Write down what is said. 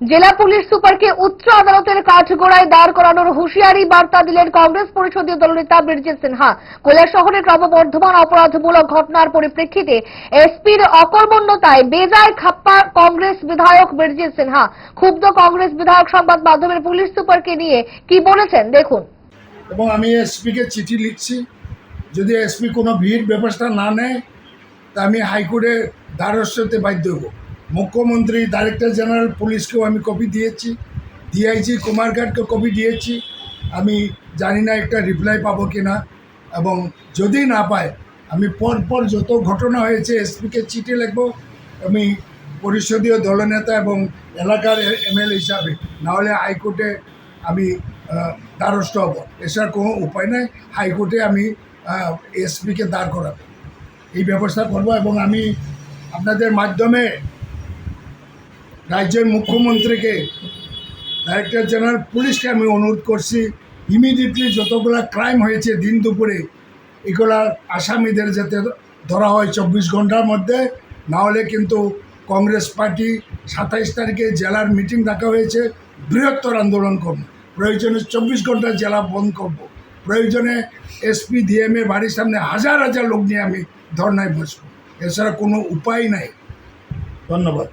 জেলা পুলিশ সুপারকে উচ্চ আদালতের কাঠগড়ায় দাঁড় করানোর হুঁশিয়ারি বার্তা দিলেন কংগ্রেস পরিষদীয় দলনেতা বীরজিৎ সিনহা। কৈলাসহরে ক্রমবর্ধমান অপরাধমূলক ঘটনার পরিপ্রেক্ষিতে এসপির অকর্মণ্যতায় বেজায় খাপ্পা কংগ্রেস বিধায়ক বীরজিৎ সিনহা। ক্ষুব্ধ কংগ্রেস বিধায়ক সংবাদ মাধ্যমের পুলিশ সুপারকে নিয়ে কি বলেছেন? দেখুন। এবং আমি এসপিকে চিঠি লিখছি। যদি এসপি কোনো ভিড়, ব্যবস্থা না নেয়, তা আমি হাইকোর্টে দ্বারস্থ হতে বাধ্য হব। মুখ্যমন্ত্রী ডাইরেক্টর জেনারেল পুলিশকেও আমি কপি দিয়েছি। ডিআইজি কুমারঘাটকে কপি দিয়েছি। আমি জানি না একটা রিপ্লাই পাবো কি না এবং যদি না পাই আমি পর পর যত ঘটনা হয়েছে এসপিকে চিঠি লিখব। আমি পরিষদীয় দলনেতা এবং এলাকার এমএলএ হিসাবে, নাহলে হাইকোর্টে আমি দ্বারস্থ হব। এছাড়া কোনো উপায় নেই। হাইকোর্টে আমি এসপিকে দাঁড় করাবো। এই ব্যবস্থা করব এবং আমি আপনাদের মাধ্যমে রাজ্যের মুখ্যমন্ত্রীকে ডাইরেক্টর জেনারেল পুলিশকে আমি অনুরোধ করছি ইমিডিয়েটলি যতগুলো ক্রাইম হয়েছে দিন দুপুরে এগুলার আসামিদের যাতে ধরা হয় চব্বিশ ঘণ্টার মধ্যে, না হলে কিন্তু কংগ্রেস পার্টি সাতাইশ তারিখে জেলার মিটিং ডাকা হয়েছে, বৃহত্তর আন্দোলন করব। প্রয়োজনে চব্বিশ ঘণ্টা জেলা বন্ধ করব। প্রয়োজনে এসপি ডিএমএ বাড়ির সামনে হাজার হাজার লোক নিয়ে আমি ধর্নায় বসবো। এছাড়া কোনো উপায় নাই। ধন্যবাদ।